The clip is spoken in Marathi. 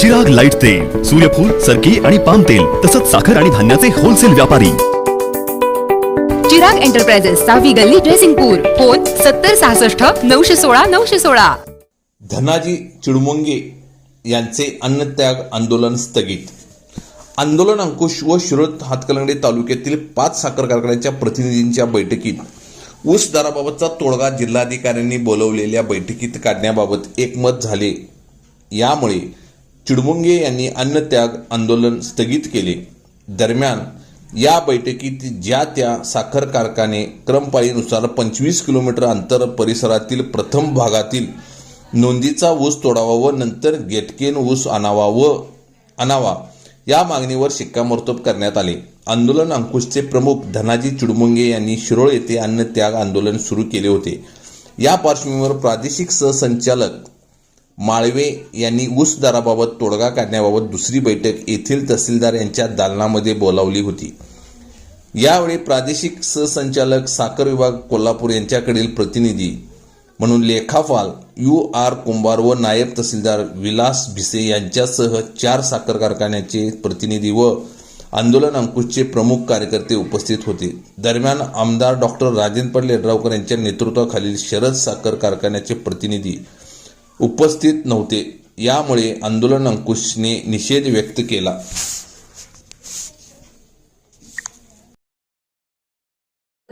चिराग लाइट तेल सूर्यफूल सरकी आणि पाम तेल तसंच साखर आणि धान्याचे होलसेल व्यापारी. चिराग एंटरप्राइजेस सहावी गल्ली ड्रेसिंगपूर फोन सत्तर सहासष्ट नऊशे सोळा नऊशे सोळा. धनाजी चिडमुंगे यांचे अन्नत्याग आंदोलन स्थगित. आंदोलन अंकुश व शिरोळ हातकलंगडे तालुक्यातील पाच साखर कारखान्याच्या प्रतिनिधींच्या बैठकीत ऊस दराबाबतचा तोडगा जिल्हाधिकाऱ्यांनी बोलवलेल्या बैठकीत काढण्याबाबत एकमत झाले. यामुळे चिडमुंगे यांनी अन्नत्याग आंदोलन स्थगित केले. दरम्यान या बैठकीत ज्या त्या साखर कारखाने क्रमपाळीनुसार पंचवीस किलोमीटर अंतर परिसरातील प्रथम भागातील नोंदीचा ऊस तोडावा व नंतर गेटकेन ऊस आणावा व आणावा. या मागणीवर शिक्कामोर्तब करण्यात आले. आंदोलन अंकुशचे प्रमुख धनाजी चुडमुंगे यांनी शिरोळ येथे अन्नत्याग आंदोलन सुरू केले होते. या पार्श्वभूमीवर प्रादेशिक सहसंचालक माळवे यांनी ऊस दराबाबत तोडगा काढण्याबाबत दुसरी बैठक येथील तहसीलदार यांच्या दालनामध्ये बोलावली होती. यावेळी प्रादेशिक सहसंचालक साखर विभाग कोल्हापूर यांच्याकडील प्रतिनिधी म्हणून लेखापाल यू आर कुंभार व नायब तहसीलदार विलास भिसे यांच्यासह चार साखर कारखान्याचे प्रतिनिधी व आंदोलन अंकुशचे प्रमुख कार्यकर्ते उपस्थित होते. दरम्यान आमदार डॉक्टर राजेंद्र पाटील यड्रावकर यांच्या नेतृत्वाखालील शरद साखर कारखान्याचे प्रतिनिधी उपस्थित नव्हते. यामुळे आंदोलन अंकुशने निषेध व्यक्त केला.